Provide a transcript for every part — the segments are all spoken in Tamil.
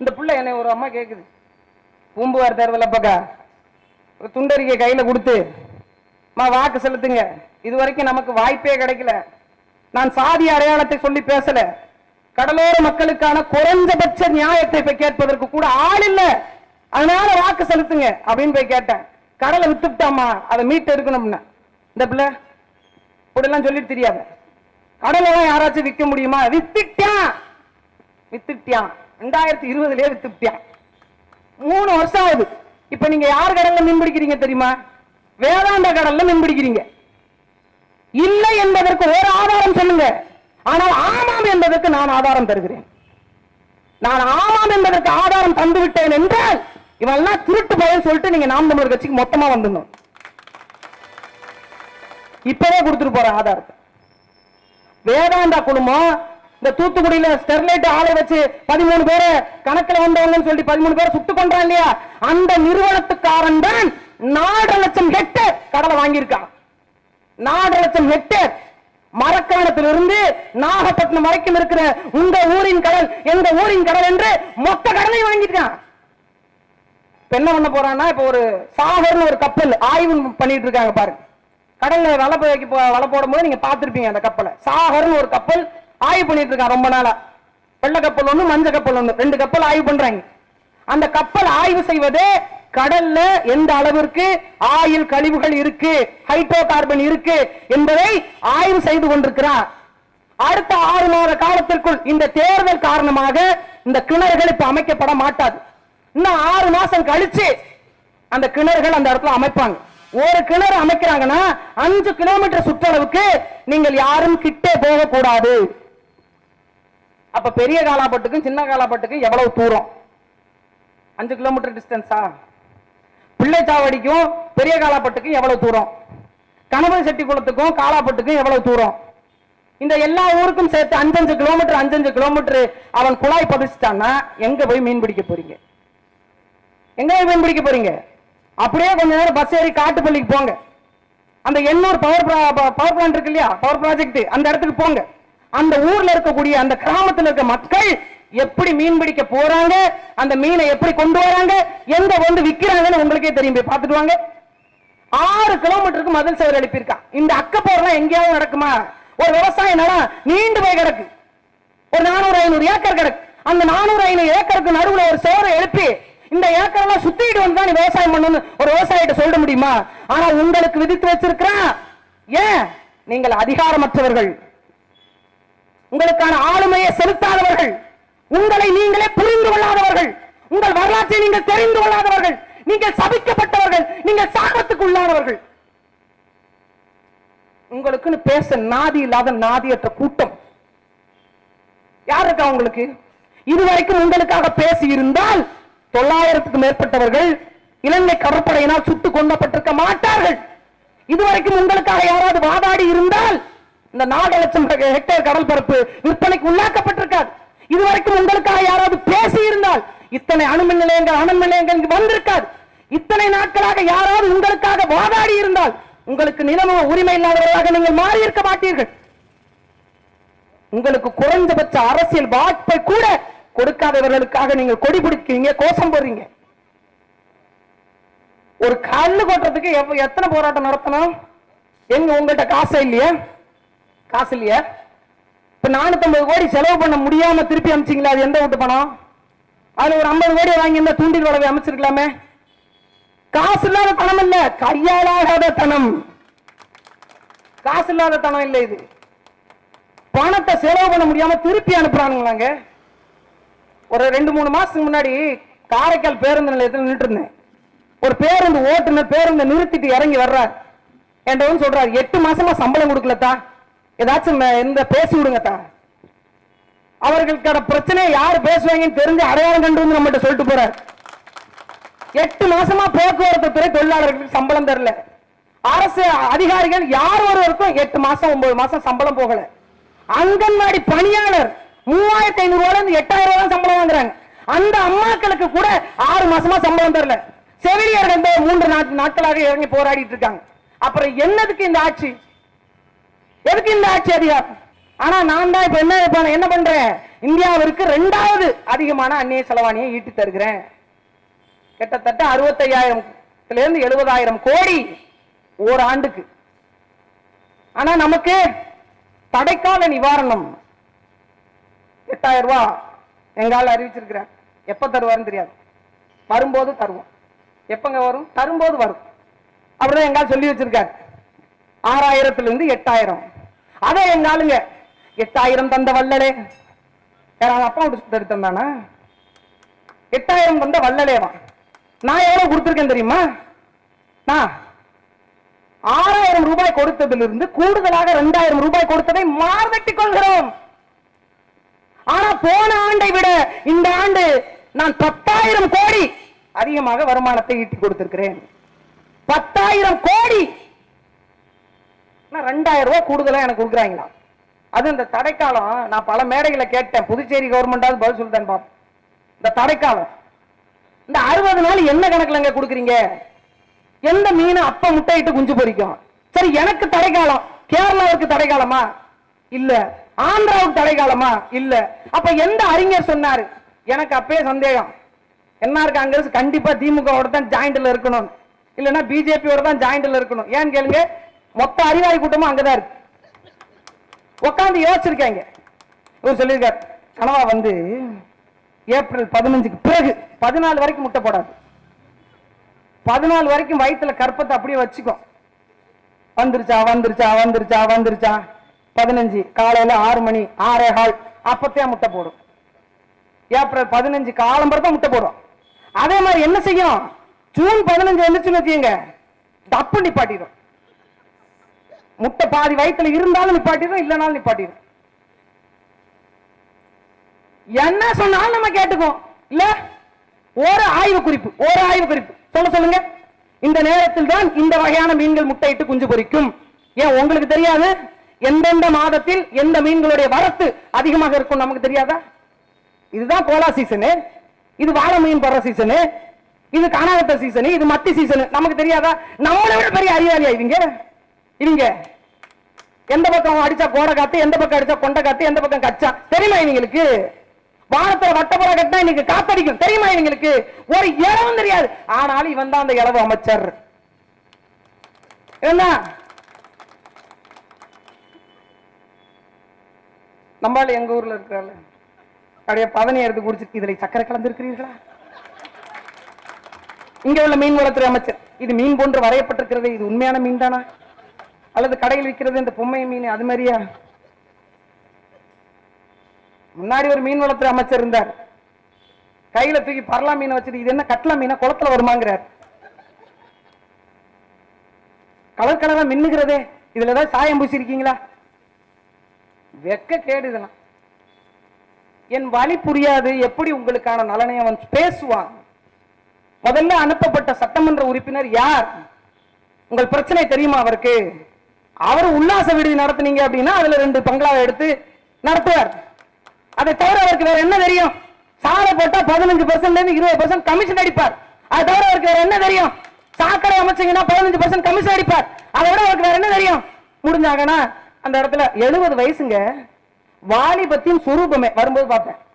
இந்த பிள்ளை என்னை ஒரு அம்மா கேட்குது பூம்புவார் தேர்தல ஒரு துண்டறிக்கை கையில் கொடுத்து மா வாக்கு செலுத்துங்க. இது வரைக்கும் நமக்கு வாய்ப்பே கிடைக்கல. நான் சாதி அடையாளத்தை சொல்லி பேசல. கடலோர மக்களுக்கான குறைஞ்சபட்ச நியாயத்தை போய் கேட்பதற்கு கூட ஆள் இல்ல. அதனால வாக்கு செலுத்துங்க அப்படின்னு போய் கேட்டேன். கடலை வித்துட்டாமா அதை மீட்டு இருக்கணும்னு இந்த பிள்ளை இப்படிலாம் சொல்லிட்டு தெரியாத. கடலெல்லாம் யாராச்சும் விற்க முடியுமா? வித்துட்டான். வித்துட்டான். ரெண்டாயிரத்தி இருபதுலயே வித்துட்டியான் மூணு வருஷம் ஆகுது. இப்ப நீங்க யார் கடல்ல மீன் பிடிக்கிறீங்க தெரியுமா? வேதாந்த கடல்ல மீன் பிடிக்கிறீங்க. இல்லை என்பதற்கு ஒரு ஆதாரம் சொல்லுங்க. ஆனால் ஆமாம் என்பதற்கு நான் ஆதாரம் தருகிறேன். நான் ஆமாம் என்பதற்கு ஆதாரம் தந்து விட்டேன் என்றால் இவெல்லாம் திருட்டு பயன் சொல்லிட்டு நீங்க நாம் தமிழர் கட்சிக்கு மொத்தமா வந்துடணும். இப்பவே கொடுத்துட்டு போற ஆதாரத்தை. வேதாந்தா குழுமம் இந்த தூத்துக்குடியில ஸ்டெர்லைட் ஆலை வச்சு பதிமூணு பேரை கணக்குல வந்தவங்கன்னு சொல்லி பதிமூணு பேரை சுட்டு பண்றான் இல்லையா? அந்த நிறுவனத்துக்காரன் தான் நாலு லட்சம் ஹெக்டேர் கடலை வாங்கியிருக்கான். நாலு லட்சம் ஹெக்டேர் மரக்காணத்திலிருந்து நாகப்பட்டினம் வரைக்கும் இருக்கிற உங்க ஊரின் கடல் எங்க ஊரின் கடல் என்று மொத்த கடலை வாங்கிட்டான் என்ன பண்ண போறான்னா இப்ப ஒரு சாகர்னு ஒரு கப்பல் ஆய்வு பண்ணிட்டு இருக்காங்க பாருங்க. கடல்ல வலை வலை போடும் வலை போடும்போது நீங்க பார்த்திருப்பீங்க அந்த கப்பலை. சாகர்னு ஒரு கப்பல் ஆய்வு பண்ணிட்டு இருக்கான் ரொம்ப நாளா. வெள்ள கப்பல் ஒண்ணு மஞ்ச கப்பல் ஒண்ணு. ரெண்டு கப்பல் ஆய்வு பண்றாங்க. அந்த கப்பல் ஆய்வு செய்வது கடல்ல எந்த அளவிற்கு ஆயில் கழிவுகள் இருக்கு ஹைட்ரோ கார்பன் இருக்கு என்பதை ஆய்வு செய்து கொண்டிருக்கிறார். அடுத்த ஆறு மாத காலத்திற்குள் இந்த தேர்தல் காரணமாக இந்த கிணறுகள் இப்ப அமைக்கப்பட மாட்டாது. இன்னும் ஆறு மாசம் கழிச்சு அந்த கிணறுகள் அந்த இடத்துல அமைப்பாங்க. ஒரு கிணறு அமைக்கிறாங்கன்னா அஞ்சு கிலோமீட்டர் சுற்றளவுக்கு நீங்கள் யாரும் கிட்டே போகக்கூடாது. அப்ப பெரிய காலாப்பட்டுக்கும் சின்ன காலாப்பட்டுக்கும் எவ்வளவு தூரம்? அஞ்சு கிலோமீட்டர் டிஸ்டன்ஸா பிள்ளைச்சாவடிக்கும் பெரிய காலாப்பட்டுக்கும் எவ்வளவு தூரம்? கணபதி செட்டி குளத்துக்கும் காலாப்பட்டுக்கும் எவ்வளவு தூரம்? இந்த எல்லா ஊருக்கும் சேர்த்து அஞ்சஞ்சு கிலோமீட்டர் அஞ்சஞ்சு கிலோமீட்டர் அவன் குழாய் பதிச்சுட்டான்னா எங்க போய் மீன் பிடிக்க போறீங்க? எங்க போய் மீன் பிடிக்க போறீங்க? அப்படியே கொஞ்ச நேரம் பஸ் ஏறி காட்டுப்பள்ளிக்கு போங்க. அந்த எண்ணூர் பவர் பவர் பிளான்ட் இருக்கு இல்லையா? பவர் ப்ராஜெக்ட் அந்த இடத்துக்கு போங்க. அந்த ஊர்ல இருக்கக்கூடிய அந்த கிராமத்தில் இருக்க மக்கள் எப்படி மீன் பிடிக்க போறாங்க அந்த மீனை எப்படி கொண்டு வராங்க எங்க வந்து விக்கிறாங்கன்னு உங்களுக்கே தெரியும். போய் பார்த்துட்டு வாங்க. ஆறு கிலோமீட்டருக்கு மதில் சுவர் எழுப்பியிருக்கான் இந்த அக்கப்போர்லாம் எங்கேயாவது நடக்குமா? ஒரு விவசாய நிலம் நீண்டு போய் கிடக்கு. ஒரு நானூறு ஐநூறு ஏக்கர் கிடக்கு. அந்த நானூறு ஐநூறு ஏக்கருக்கு நடுவில் ஒரு சுவரை எழுப்பி இந்த ஏக்கர் எல்லாம் சுத்திட்டு வந்து தான் நீ விவசாயம் பண்ணணும்னு ஒரு விவசாயிட்ட சொல்ல முடியுமா? ஆனா உங்களுக்கு விதித்து வச்சிருக்கிறான். ஏன்? நீங்கள் அதிகாரமற்றவர்கள். உங்களுக்கான ஆளுமையை செலுத்தாதவர்கள் உங்களை நீங்களே புரிந்து கொள்ளாதவர்கள் உங்கள் வரலாற்றை நீங்கள் தெரிந்து கொள்ளாதவர்கள் நீங்கள் சபிக்கப்பட்டவர்கள் நீங்கள் சாபத்துக்கு உள்ளானவர்கள். உங்களுக்குன்னு பேச நாதி இல்லாத நாதியற்ற கூட்டம். யார் இருக்கா உங்களுக்கு? இதுவரைக்கும் உங்களுக்காக பேசி இருந்தால் தொள்ளாயிரத்துக்கு மேற்பட்டவர்கள் இலங்கை கடற்படையினால் சுட்டுக் கொல்லப்பட்டிருக்க மாட்டார்கள். இதுவரைக்கும் உங்களுக்காக யாராவது வாதாடி இருந்தால் இந்த நாலு லட்சம் ஹெக்டேர் கடல் பரப்பு விற்பனைக்கு உள்ளாக்கப்பட்டிருக்காது. இதுவரைக்கும் உங்களுக்காக யாராவது பேசி இருந்தால் இத்தனை அணுமின் நிலையங்கள் அணுமின் நிலையங்கள் இங்கு வந்திருக்காது. இத்தனை நாட்களாக யாராவது உங்களுக்காக வாதாடி இருந்தால் உங்களுக்கு நிலம உரிமை இல்லாதவர்களாக நீங்கள் மாறி இருக்க மாட்டீர்கள். உங்களுக்கு குறைந்தபட்ச அரசியல் வாய்ப்பை கூட கொடுக்காதவர்களுக்காக நீங்கள் கொடி பிடிக்கிறீங்க கோஷம் போடுறீங்க. ஒரு கல்லு கொட்டுறதுக்கு எத்தனை போராட்டம் நடத்தணும்? எங்க உங்கள்கிட்ட காசு இல்லையா? காசு இல்லையா? இப்ப நானூத்தம்பது கோடி செலவு பண்ண முடியாம திருப்பி அமைச்சிங்களா அது எந்த வீட்டு பணம்? அதுல ஒரு ஐம்பது கோடி வாங்கி இந்த தூண்டில் வளவை அமைச்சிருக்கலாமே. காசு இல்லாத பணம் இல்ல கையாளாகாத தனம். காசு இல்லாத தனம் இல்லை இது. பணத்தை செலவு பண்ண முடியாம திருப்பி அனுப்புறானுங்களாங்க. ஒரு ரெண்டு மூணு மாசத்துக்கு முன்னாடி காரைக்கால் பேருந்து நிலையத்தில் நின்றுட்டு இருந்தேன். ஒரு பேருந்து ஓட்டுநர் பேருந்தை நிறுத்திட்டு இறங்கி வர்றார். என்றவன் சொல்றாரு எட்டு மாசமா சம்பளம் கொடுக்கலத்தா? ஏதாச்சும் இந்த பேசி விடுங்கத்தா அவர்களுக்கான பிரச்சனையை யார் பேசுவாங்கன்னு தெரிஞ்சு அடையாளம் கண்டு வந்து நம்மகிட்ட சொல்லிட்டு போறார். எட்டு மாசமா போக்குவரத்து துறை தொழிலாளர்களுக்கு சம்பளம் தரல. அரசு அதிகாரிகள் யார் ஒருவருக்கும் எட்டு மாசம் ஒன்பது மாசம் சம்பளம் போகல. அங்கன்வாடி பணியாளர் மூவாயிரத்தி ஐநூறு ரூபாய் இருந்து எட்டாயிரம் ரூபாய் சம்பளம் வாங்குறாங்க. அந்த அம்மாக்களுக்கு கூட ஆறு மாசமா சம்பளம் தரல. செவிலியர்கள் மூன்று நாட்களாக இறங்கி போராடிட்டு இருக்காங்க. அப்புறம் என்னதுக்கு இந்த ஆட்சி? எதுக்கு இந்த ஆட்சி அதிகாரம்? ஆனா நான் தான் இப்ப என்ன என்ன பண்றேன்? இந்தியாவிற்கு ரெண்டாவது அதிகமான அந்நிய செலவாணியை ஈட்டி தருகிறேன். கிட்டத்தட்ட அறுபத்தையாயிரம்ல இருந்து எழுபதாயிரம் கோடி ஒரு ஆண்டுக்கு ஆனா நமக்கு தடைக்கால நிவாரணம் எட்டாயிரம் ரூபாய் எங்கால அறிவிச்சிருக்கிறேன் எப்ப தருவாருன்னு தெரியாது. வரும்போது தருவோம். எப்பங்க வரும்? தரும்போது வரும். அப்படிதான் எங்கால் சொல்லி வச்சிருக்காரு. ஆறாயிரத்துல இருந்து எட்டாயிரம். அதே எங்க ஆளுங்க எட்டாயிரம் தந்த வல்லலே யாராவது அப்பா விட்டு எடுத்து தானா? எட்டாயிரம் தந்த வள்ளலேவா. நான் எவ்வளவு கொடுத்திருக்கேன் தெரியுமா? நான் ஆறாயிரம் ரூபாய் கொடுத்ததிலிருந்து கூடுதலாக ரெண்டாயிரம் ரூபாய் கொடுத்ததை மார்வெட்டிக் கொள்கிறோம். ஆனா போன ஆண்டை விட இந்த ஆண்டு நான் பத்தாயிரம் கோடி அதிகமாக வருமானத்தை ஈட்டி கொடுத்திருக்கிறேன். பத்தாயிரம் கோடி ஆனால் ரெண்டாயிரம் ரூபா கூடுதலாக எனக்கு கொடுக்குறாங்களா? அது இந்த தடைக்காலம் நான் பல மேடைகளை கேட்டேன். புதுச்சேரி கவர்மெண்டாவது பதில் சொல்லிட்டேன் பாப்போம் இந்த தடைக்காலம். இந்த அறுபது நாள் என்ன கணக்குலங்க கொடுக்குறீங்க? எந்த மீன் அப்ப முட்டையிட்டு குஞ்சு பொரிக்கும்? சரி எனக்கு தடைக்காலம். கேரளாவுக்கு தடைக்காலமா? இல்ல. ஆந்திராவுக்கு தடைக்காலமா? இல்ல. அப்ப எந்த அறிஞர் சொன்னாரு? எனக்கு அப்பயே சந்தேகம். என்ஆர் காங்கிரஸ் கண்டிப்பா திமுகவோட தான் ஜாயிண்ட்ல இருக்கணும். இல்லைன்னா பிஜேபியோட தான் ஜாயிண்ட்ல இருக்கணும். ஏன்னு கேளுங்க மொத்த அறிவாளி கூட்டமும் அங்கதான் இருக்கு. உட்காந்து யோசிச்சிருக்காங்க. இவர் சொல்லியிருக்காரு கனவா வந்து ஏப்ரல் பதினஞ்சுக்கு பிறகு பதினாலு வரைக்கும் முட்டை போடாது. பதினாலு வரைக்கும் வயித்துல கற்பத்தை அப்படியே வச்சுக்கும் வந்துருச்சா வந்துருச்சா வந்துருச்சா வந்துருச்சா. பதினஞ்சு காலையில ஆறு மணி ஆறே ஹால் அப்பத்தே முட்டை போடும். ஏப்ரல் பதினஞ்சு காலம்பரம் தான் முட்டை போடும். அதே மாதிரி என்ன செய்யும்? ஜூன் பதினஞ்சு வந்துச்சுன்னு வச்சுங்க தப்பு நிப்பாட்டிடும். முட்டை பாதி வயித்துல இருந்தாலும் நிப்பாட்டிடும் இல்லைனாலும் நிப்பாட்டிடும் என்ன சொன்னாலும் நம்ம கேட்டுக்குவோம். இல்ல? ஒரு ஆய்வு குறிப்பு ஒரு ஆய்வு குறிப்பு. சொல்ல சொல்லுங்க. இந்த நேரத்தில் தான் இந்த வகையான மீன்கள் முட்டையிட்டு குஞ்சு பொரிக்கும் ஏன் உங்களுக்கு தெரியாது? எந்தெந்த மாதத்தில் எந்த மீன்களுடைய வரத்து அதிகமாக இருக்கும் நமக்கு தெரியாதா? இதுதான் கோலா சீசனு. இது வாழை மீன் படுற சீசனு. இது காணாகட்ட சீசனு. இது மத்தி சீசனு. நமக்கு தெரியாதா? நம்மளை விட பெரிய அறிவாளி ஆயிடுங்க இவங்க எந்த பக்கம் அடிச்சா கோடை காத்து எந்த பக்கம் அடிச்சா கொண்டை காத்து எந்த பக்கம் கச்சா? தெரியுமா இவங்களுக்கு? வானத்துல வட்டப்புற கட்டினா இன்னைக்கு காத்தடிக்கும். தெரியுமா இவங்களுக்கு? ஒரு இளவும் தெரியாது. ஆனாலும் இவன் தான் அந்த இளவு அமைச்சர். என்ன? நம்மால எங்க ஊர்ல இருக்கிறாள்? அப்படியே பதனி எடுத்து குடிச்சு இதுல சக்கரை கலந்துருக்கிறீர்களா? இங்க உள்ள மீன் வளத்துறை அமைச்சர். இது மீன் போன்று வரையப்பட்டிருக்கிறது. இது உண்மையான மீன் தானா? அல்லது கடையில் விற்கிறது இந்த பொம்மை மீன் அது மாதிரியா? முன்னாடி ஒரு மீன் வளத்துறை அமைச்சர் இருந்தார். கையில தூக்கி பரலா மீனை வச்சுட்டு இது என்ன கட்லா மீனா? குளத்துல வருமாங்கிறார். கலர் கலரா மின்னுகிறதே இதுல ஏதாவது சாயம் பூசிருக்கீங்களா? வெக்க கேடு இதெல்லாம். என் வழி புரியாது எப்படி உங்களுக்கான நலனை அவன் பேசுவான்? முதல்ல அனுப்பப்பட்ட சட்டமன்ற உறுப்பினர் யார்? உங்கள் பிரச்சனை தெரியுமா அவருக்கு? அவர் உல்லாச விடுதி நடத்துனீங்க அப்படின்னா அதுல ரெண்டு பங்களாவை எடுத்து நடத்துவார். அதை தவிர அவருக்கு வேற என்ன தெரியும்? சாலை போட்டா பதினஞ்சு பர்சன்ட்ல இருந்து இருபது பர்சன்ட் கமிஷன் அடிப்பார். அதை தவிர அவருக்கு வேற என்ன தெரியும்? சாக்கடை அமைச்சீங்கன்னா பதினஞ்சு பர்சன்ட் கமிஷன் அடிப்பார். அதை விட அவருக்கு வேற என்ன தெரியும்? முடிஞ்சாங்கன்னா அந்த இடத்துல எழுபது வயசுங்க வாலிபத்தின் சுரூபமே. வரும்போது பார்த்தேன்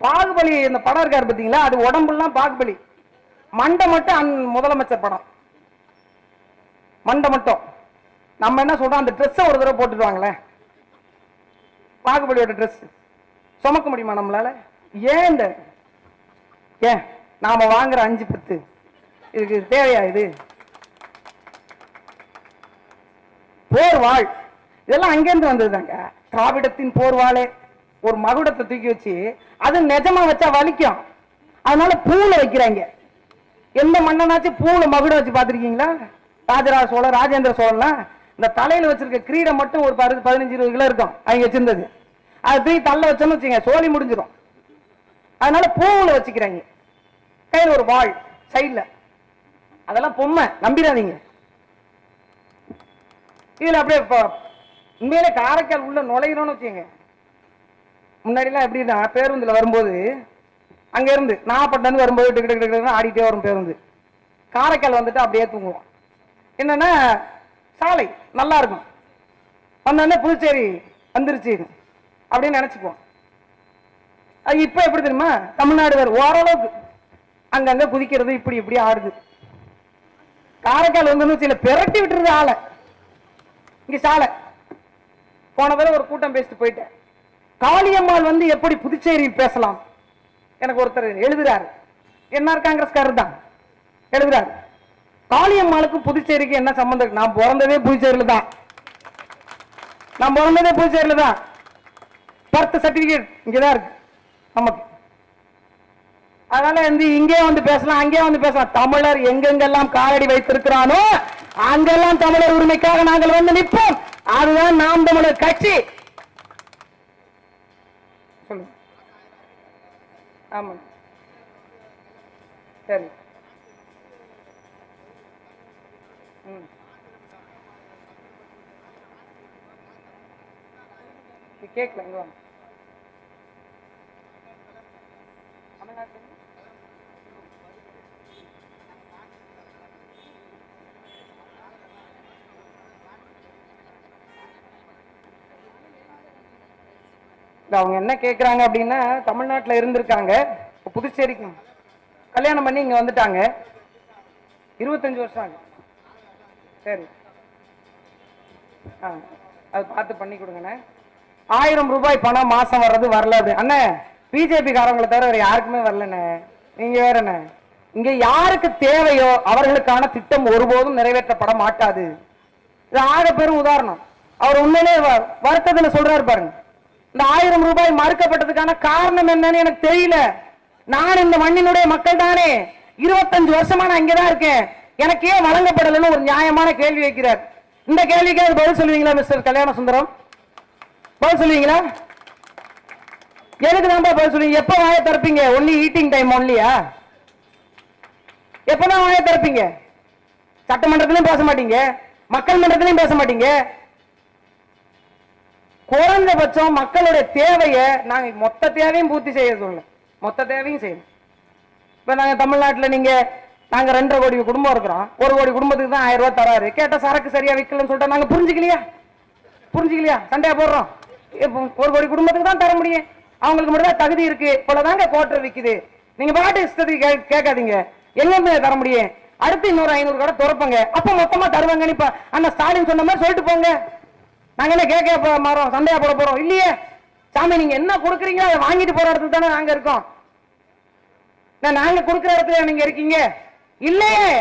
பாகுபலி இந்த படம் இருக்காரு பார்த்தீங்களா அது உடம்புலாம் பாகுபலி. மண்டை மட்டும் அந்- முதலமைச்சர் படம். மண்டை மட்டும். நம்ம என்ன சொல்றோம்? அந்த ட்ரெஸ்ஸை ஒரு தடவை போட்டுடுவாங்களேன். பாகுபலியோட ட்ரெஸ் சுமக்க முடியுமா நம்மளால? ஏன் இந்த ஏன்? நாம வாங்குற அஞ்சு பத்து. இதுக்கு தேவையா இது? போர் வாழ். இதெல்லாம் அங்கேருந்து வந்ததுதாங்க. திராவிடத்தின் போர் வாழே ஒரு மகுடத்தை தூக்கி வச்சு அது நிஜமா வச்சா வலிக்கும். அதனால பூவில் வைக்கிறாங்க. எந்த மன்னனாச்சும் பூவில் மகுடம் வச்சு பார்த்திருக்கீங்களா? ராஜராஜ சோழன் ராஜேந்திர சோழன்லாம் இந்த தலையில வச்சிருக்க கிரீடம் மட்டும் ஒரு பரு பதினஞ்சு இருபது கிலோ இருக்கும். அவங்க வச்சிருந்தது. அது தூக்கி தள்ள வச்சோன்னு வச்சுங்க சோழி முடிஞ்சிடும் அதனால பூவில் வச்சுக்கிறாங்க. கையில் ஒரு வாள் சைடுல அதெல்லாம் பொம்மை நம்பிடாதீங்க. இதில் அப்படியே இப்போ உண்மையிலே காரைக்கால் உள்ள நுழையிறோம்னு வச்சுங்க முன்னாடிலாம் எப்படின்னா பேருந்துல வரும்போது அங்க இருந்து நாகப்பட்டினம் வரும்போது டிக்கு டிக்கு ஆடிட்டே வரும் பேருந்து. காரைக்கால் வந்துட்டு அப்படியே தூங்குவோம். என்னன்னா சாலை நல்லா இருக்கும். வந்தோடனே புதுச்சேரி வந்துருச்சு அப்படின்னு நினைச்சுப்போம் அது இப்போ எப்படி தெரியுமா? தமிழ்நாடு வேறு ஓரளவுக்கு அங்கங்கே குதிக்கிறது இப்படி இப்படி ஆடுது. காரைக்கால் வந்து சில பிரட்டி விட்டுருது ஆளை. இங்கே சாலை. போன தடவை ஒரு கூட்டம் பேசிட்டு போயிட்டேன். காளியம்மாள் வந்து எப்படி புதுச்சேரியில் பேசலாம்? எனக்கு ஒருத்தர் எழுதுறாரு. என்ஆர் காங்கிரஸ்காரர் தான். எழுதுறாரு. காளியம்மாளுக்கு புதுச்சேரிக்கு என்ன சம்பந்தம் நான் பிறந்ததே புதுச்சேரியில் தான். நான் பிறந்ததே புதுச்சேரியில் தான். பர்த் இங்கே தான் இருக்கு. நமக்கு. அதனால வந்து இங்கே வந்து பேசலாம் அங்கே வந்து பேசலாம். தமிழர் எங்கெங்கெல்லாம் காலடி வைத்திருக்கிறானோ அங்கெல்லாம் தமிழர் உரிமைக்காக நாங்கள் வந்து நிற்போம். அதுதான் நாம் தமிழர் கட்சி. சொல்லுங்க. ஆமா சரி. கேட்கல இங்க வாங்க இல்ல, அவங்க என்ன கேட்கறாங்க அப்படின்னா தமிழ்நாட்டுல இருந்திருக்காங்க. புதுச்சேரிக்கு கல்யாணம் பண்ணி இங்க வந்துட்டாங்க. இருபத்தஞ்சு வருஷம் ஆகும் சரி. ஆ அது பார்த்து பண்ணி கொடுங்கண்ணே. ஆயிரம் ரூபாய் பணம் மாசம் வர்றது வரல அப்படி. அண்ணே பிஜேபி காரங்களை தவிர வேற யாருக்குமே வரலண்ணே. நீங்க வேறண்ணே இங்க யாருக்கு தேவையோ அவர்களுக்கான திட்டம் ஒருபோதும் நிறைவேற்றப்பட மாட்டாது. இது ஆக பெரும் உதாரணம். அவர் உண்மையிலே வ- வருத்தத்துல சொல்றாரு பாருங்க. இந்த ஆயிரம் ரூபாய் மறுக்கப்பட்டதுக்கான காரணம் என்னன்னு எனக்கு தெரியல. நான் இந்த மண்ணினுடைய மக்கள் தானே. இருபத்தஞ்சு வருஷமா நான் இங்கதான் இருக்கேன். எனக்கு ஏன் வழங்கப்படலைன்னு ஒரு நியாயமான கேள்வி வைக்கிறார். இந்த கேள்விக்கு பதில் சொல்லுவீங்களா மிஸ்டர் கல்யாண சுந்தரம்? பதில் சொல்லுவீங்களா? எதுக்கு தான் பதில் சொல்லுவீங்க. எப்ப வாய திறப்பீங்க? ஒன்லி ஈட்டிங் டைம் ஒன்லியா எப்பதான் வாய திறப்பீங்க? சட்டமன்றத்திலையும் பேச மாட்டீங்க. மக்கள் மன்றத்திலையும் பேச மாட்டீங்க. குறைந்தபட்சம் மக்களுடைய தேவையை நாங்க மொத்த தேவையும் பூர்த்தி செய்ய சொல்லல மொத்த தேவையும் செய்யணும். இப்ப நாங்க தமிழ்நாட்டுல நீங்க நாங்க ரெண்டரை கோடி குடும்பம் இருக்கிறோம். ஒரு கோடி குடும்பத்துக்கு தான் ஆயிரம் ரூபாய் தராரு. கேட்ட சரக்கு சரியா விற்கலன்னு சொல்லிட்டு நாங்க புரிஞ்சுக்கலையா? புரிஞ்சுக்கலையா? சண்டையா போடுறோம். ஒரு கோடி குடும்பத்துக்கு தான் தர முடியும். அவங்களுக்கு மட்டும் தான் தகுதி இருக்கு. இவ்வளவுதாங்க கோட்டர் விக்குது. நீங்க பாட்டு இஷ்டத்துக்கு கே- கேட்காதீங்க. எங்க தர முடியும். அடுத்து இன்னொரு ஐநூறு கடை திறப்பங்க. அப்ப மொத்தமா தருவாங்கன்னு இப்ப அண்ணா ஸ்டாலின் சொன்ன மாதிரி சொல்லிட்டு போங்க. நாங்க என்ன கேட்க போ- மாறோம் சண்டையா போட போறோம். இல்லையே. சாமி நீங்க என்ன கொடுக்குறீங்களோ அதை வாங்கிட்டு போற இடத்துல தானே நாங்க இருக்கோம். நாங்க கொடுக்குற இடத்துல நீங்க இருக்கீங்க. இல்லையே.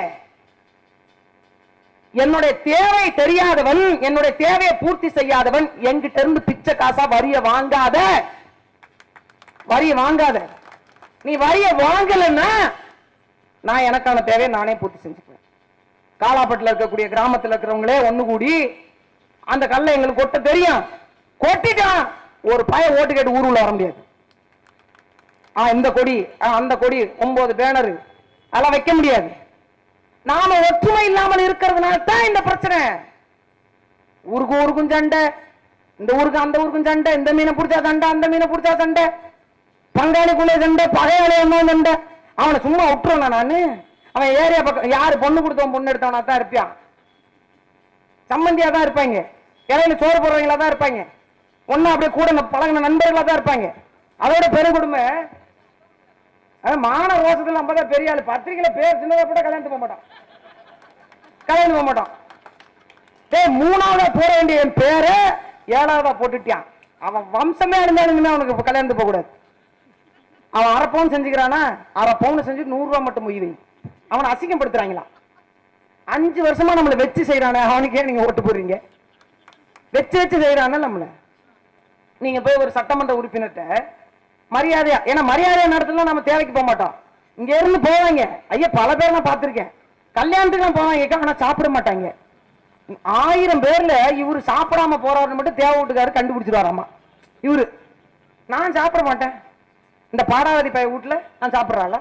என்னுடைய தேவை தெரியாதவன் என்னுடைய தேவையை பூர்த்தி செய்யாதவன் என்கிட்ட இருந்து பிச்சை காசா வரிய வாங்காத. வரிய வாங்காத. நீ வரிய வாங்கலன்னா நான் எனக்கான தேவையை நானே பூர்த்தி செஞ்சுக்குவேன். காலாப்பட்டில் இருக்கக்கூடிய கிராமத்தில் இருக்கிறவங்களே ஒன்று கூடி அந்த கல்லை எங்களுக்கு கொட்ட தெரியும். கொட்டிட்டான் ஒரு பய ஓட்டு கேட்டு ஊருக்குள்ள வர முடியாது. ஆ இந்த கொடி ஆ, அந்த கொடி ஒன்பது பேனரு அதெல்லாம் வைக்க முடியாது. நாம ஒற்றுமை இல்லாமல் இருக்கிறதுனால தான் இந்த பிரச்சனை. ஊருக்கு ஊருக்கும் சண்டை இந்த ஊருக்கு அந்த ஊருக்கும் சண்டை இந்த மீனை பிடிச்சா சண்டை அந்த மீனை பிடிச்சா சண்டை பங்காளிக்குள்ளே சண்டை பகையாளி என்ன சண்டை. அவனை சும்மா விட்டுருவா நானு? அவன் ஏரியா பக்கம் யாரு பொண்ணு கொடுத்தவன் பொண்ணு எடுத்தவனா தான் இருப்பியான் சம்மந்தியா தான் இருப்பாங்க. இடையில சோறு போடுறவங்களா தான் இருப்பாங்க. ஒன்னும் அப்படியே கூட பழகின நண்பர்களா தான் இருப்பாங்க. அதோட பெருங்கொடுமை மான ரோசத்துல நம்ம தான் பெரிய ஆள். பத்திரிக்கையில பேர் சின்னதை கூட கல்யாணத்து போக மாட்டோம் கல்யாணம் போக மாட்டோம் டேய் மூணாவதா போட வேண்டிய என் பேரு ஏழாவதா போட்டுட்டான் அவன் வம்சமே இருந்தாலுமே அவனுக்கு கல்யாணத்து போக கூடாது. அவன் அரை பவுன் செஞ்சுக்கிறானா? அரை பவுன் செஞ்சு நூறுரூவா மட்டும் உயிரை அவனை அசிங்கப்படுத்துறாங்களா? அஞ்சு வருஷமா நம்மளை வச்சு செய்யறானே அவனுக்கே நீங்க ஓட்டு போடுறீங்க. வச்சு வச்சு செய்யறானே நம்மள. நீங்க போய் ஒரு சட்டமன்ற உறுப்பினர்கிட்ட மரியாதையா? ஏன்னா மரியாதையா நடத்தலாம் நம்ம தேவைக்கு போக மாட்டோம். இங்க இருந்து போவாங்க. ஐயா பல பேர் நான் பார்த்திருக்கேன். கல்யாணத்துக்கு நான் போவாங்க ஆனா சாப்பிட மாட்டாங்க. ஆயிரம் பேர்ல இவரு சாப்பிடாம போறாருன்னு மட்டும் தேவை வீட்டுக்காரு கண்டுபிடிச்சிருவாராமா? இவரு நான் சாப்பிட மாட்டேன். இந்த பாடாவதி பைய வீட்டுல நான் சாப்பிடுறாளா?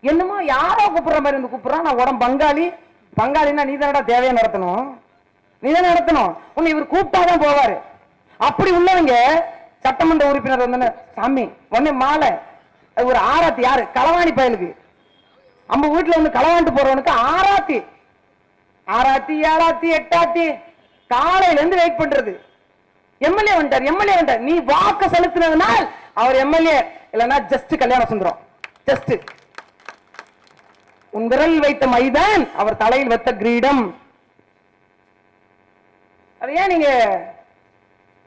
என்னமோ யாரோ கூப்பிடுற மாதிரி இருந்து கூப்பிடுறான். நான் உடம்பு பங்காளி. பங்காளின்னா நீ தானடா தேவையை நடத்தணும்? நீ தானே நடத்தணும். உன்னை இவர் கூப்பிட்டாதான் போவாரு. அப்படி உள்ளவங்க சட்டமன்ற உறுப்பினர் வந்து சாமி உடனே மாலை. ஒரு ஆராத்தி யாரு? களவாணி பயலுக்கு. நம்ம வீட்டுல வந்து களவாண்டு போறவனுக்கு ஆராத்தி. ஆறாத்தி ஏழாத்தி எட்டாத்தி. காலையில இருந்து வெயிட் பண்றது எம்எல்ஏ வந்தார் எம்எல்ஏ வந்தார் நீ வாக்கு செலுத்தினதுனால் அவர் எம்எல்ஏ இல்லைன்னா ஜஸ்ட் கல்யாண சுந்தரம். ஜஸ்ட் உன் விரல் வைத்த மைதான் அவர் தலையில் வைத்த கிரீடம். அது ஏன் நீங்க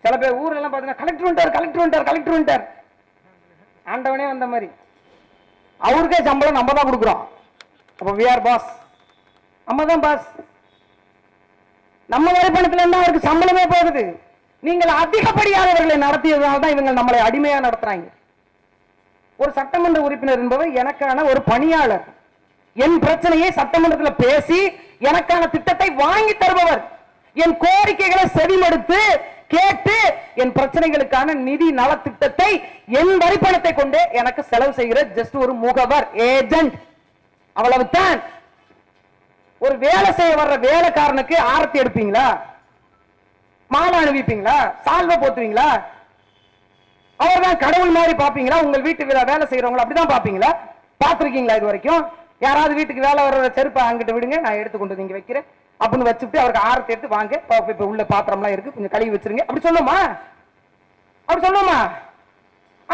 சில பேர் ஊர்ல எல்லாம் பாத்தீங்கன்னா கலெக்டர் வந்துட்டார் கலெக்டர் வந்துட்டார் கலெக்டர் வந்துட்டார். ஆண்டவனே வந்த மாதிரி. அவருக்கே சம்பளம் நம்ம தான் கொடுக்குறோம். அப்ப வி ஆர் பாஸ் நம்ம தான் பாஸ் நம்ம வரிப்பணத்துல இருந்தா அவருக்கு சம்பளமே போகுது நீங்கள் அதிகப்படியானவர்களை நடத்தியதுனால தான் இவங்க நம்மளை அடிமையா நடத்துறாங்க. ஒரு சட்டமன்ற உறுப்பினர் என்பவர் எனக்கான ஒரு பணியாளர். என் பிரச்சனையை சட்டமன்றத்தில் பேசி எனக்கான திட்டத்தை வாங்கி தருபவர். என் கோரிக்கைகளை செவிமடுத்து கேட்டு என் பிரச்சனைகளுக்கான நிதி நலத்திட்டத்தை என் வரிப்பணத்தை கொண்டு எனக்கு செலவு செய்கிற ஜஸ்ட் ஒரு முகவர் ஏஜென்ட் அவ்வளவுதான். ஒரு வேலை செய்ய வர்ற வேலைக்காரனுக்கு ஆரத்தி எடுப்பீங்களா? மாலை அணிவிப்பீங்களா? சால்வை போத்துவீங்களா? அவர் தான் கடவுள் மாதிரி பாப்பீங்களா உங்கள் வீட்டு வே- வேலை செய்யறவங்க அப்படிதான் பாப்பீங்களா பாத்திருக்கீங்களா இது வரைக்கும்? யாராவது வீட்டுக்கு வேலை வர்ற செருப்பை அங்கிட்டு விடுங்க நான் எடுத்து கொண்டு வந்து வைக்கிறேன். அப்படின்னு வச்சுட்டு அவருக்கு ஆரத்தி எடுத்து வாங்க இப்போ இப்ப உள்ள பாத்திரம்லாம் இருக்கு கொஞ்சம் கழுவி வச்சிருங்க. அப்படி சொல்லுமா? அப்படி சொல்லுமா?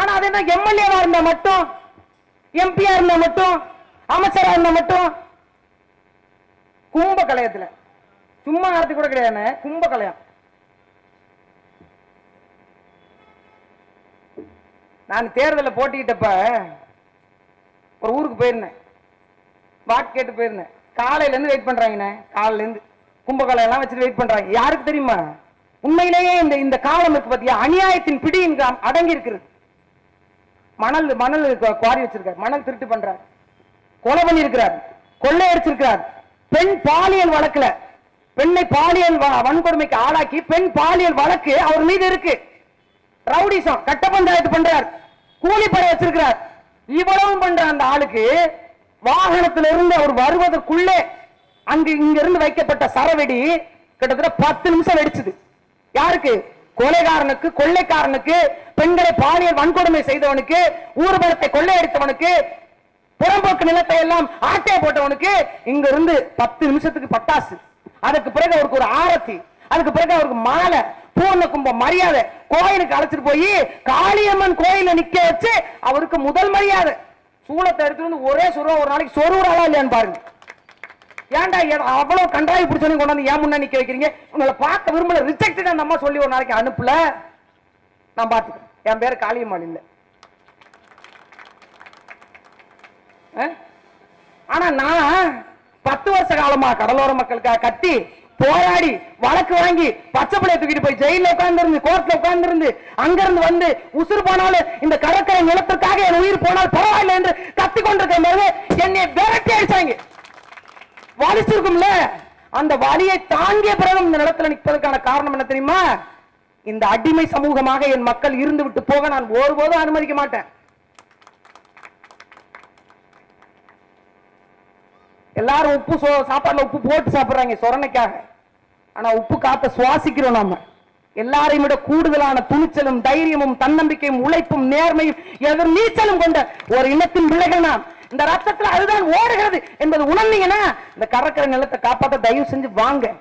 ஆனா அது என்ன எம்எல்ஏவா இருந்தா மட்டும்? எம்பியா இருந்தா மட்டும்? அமைச்சரா இருந்தா மட்டும்? கும்ப கலையத்துல சும்மா ஆரத்தி கூட கிடையாது கும்ப கலையம் நான் தேர்தலில் போட்டிக்கிட்டப்ப ஒரு ஊருக்கு போயிருந்தேன். வாக்கு கேட்டு போயிருந்தேன். காலையில இருந்து வெயிட் பண்றாங்கண்ணே. காலையிலேருந்து. இருந்து எல்லாம் வச்சுட்டு வெயிட் பண்றாங்க. யாருக்கு தெரியுமா? உண்மையிலேயே இந்த இந்த காலம் இருக்கு பாத்தியா? அநியாயத்தின் பிடி இங்க அடங்கி இருக்கிறது. மணல் மணல் குவாரி வச்சிருக்காரு. மணல் திருட்டு பண்றாரு. கொலை பண்ணியிருக்கிறார். கொள்ளையடிச்சிருக்கிறார். பெண் பாலியல் வழக்குல பெண்ணை பாலியல் வ- வன்கொடுமைக்கு ஆளாக்கி பெண் பாலியல் வழக்கு அவர் மீது இருக்கு. ரவுடிசம் கட்ட பஞ்சாயத்து பண்றார். கூலிப்படை வச்சிருக்கிறார். இவ்வளவும் பண்ற அந்த ஆளுக்கு வாகனத்துல இருந்து அவர் வருவதற்குள்ளே அங்கு இங்கிருந்து வைக்கப்பட்ட சரவெடி கிட்டத்தட்ட பத்து நிமிஷம் வெடிச்சது. யாருக்கு? கொலைகாரனுக்கு கொள்ளைக்காரனுக்கு பெண்களை பாலியல் வன்கொடுமை செய்தவனுக்கு ஊர்வலத்தை கொள்ளையடித்தவனுக்கு புறம்போக்கு நிலத்தை எல்லாம் ஆட்டைய போட்டவனுக்கு இங்க இருந்து பத்து நிமிஷத்துக்கு பட்டாசு. அதுக்கு பிறகு அவருக்கு ஒரு ஆரத்தி அதுக்கு பிறகு அவருக்கு மாலை பூர்ண கும்ப மரியாதை. கோயிலுக்கு அழைச்சிட்டு போய் காளியம்மன் கோயில நிக்க வச்சு அவருக்கு முதல் மரியாதை. சூளத்தை எடுத்து வந்து ஒரே சொருவா ஒரு நாளைக்கு சொருவுறாளா இல்லையான்னு பாருங்க. ஏன்டா அவ்வளவு கண்டாய் பிடிச்சவங்க கொண்டாந்து ஏன் முன்ன நிக்க வைக்கிறீங்க? உங்களை பார்க்க விரும்பல ரிஜெக்டட் அந்த அம்மா சொல்லி ஒரு நாளைக்கு அனுப்பல. நான் பார்த்துக்கிறேன். என் பேர் காளியம்மாள் இல்லை. ஆனா நான் பத்து வருஷ காலமா கடலோர மக்களுக்காக கட்டி போராடி வழக்கு வாங்கி பச்சை பிள்ளைய தூக்கிட்டு போய் ஜெயில உட்கார்ந்து இருந்து கோர்ட்ல உட்கார்ந்து இருந்து அங்கிருந்து வந்து உசுறு போனாலும் இந்த கடற்கரை நிலத்திற்காக என் உயிர் போனால் பரவாயில்லை என்று கத்தி கொண்டிருக்கும் போது என்னை விரட்டி அடிச்சாங்க. வலிச்சிருக்கும்ல அந்த வலியை தாங்கிய பிறகு இந்த நிலத்துல நிற்பதற்கான காரணம் என்ன தெரியுமா? இந்த அடிமை சமூகமாக என் மக்கள் இருந்து விட்டு போக நான் ஒருபோதும் அனுமதிக்க மாட்டேன். எல்லாரும் உப்பு சோ- சாப்பாடுல உப்பு போட்டு சாப்பிடுறாங்க சொரணைக்காக. ஆனா உப்பு காத்த சுவாசிக்கிறோம் நாம. எல்லாரையும் விட கூடுதலான துணிச்சலும் தைரியமும் தன்னம்பிக்கையும் உழைப்பும் நேர்மையும் எதிர் நீச்சலும் கொண்ட ஒரு இனத்தின் பிள்ளைகள் நாம். இந்த ரத்தத்துல அதுதான் ஓடுகிறது என்பது உணர்ந்தீங்கன்னா இந்த கடற்கரை நிலத்தை காப்பாற்ற தயவு செஞ்சு வாங்க.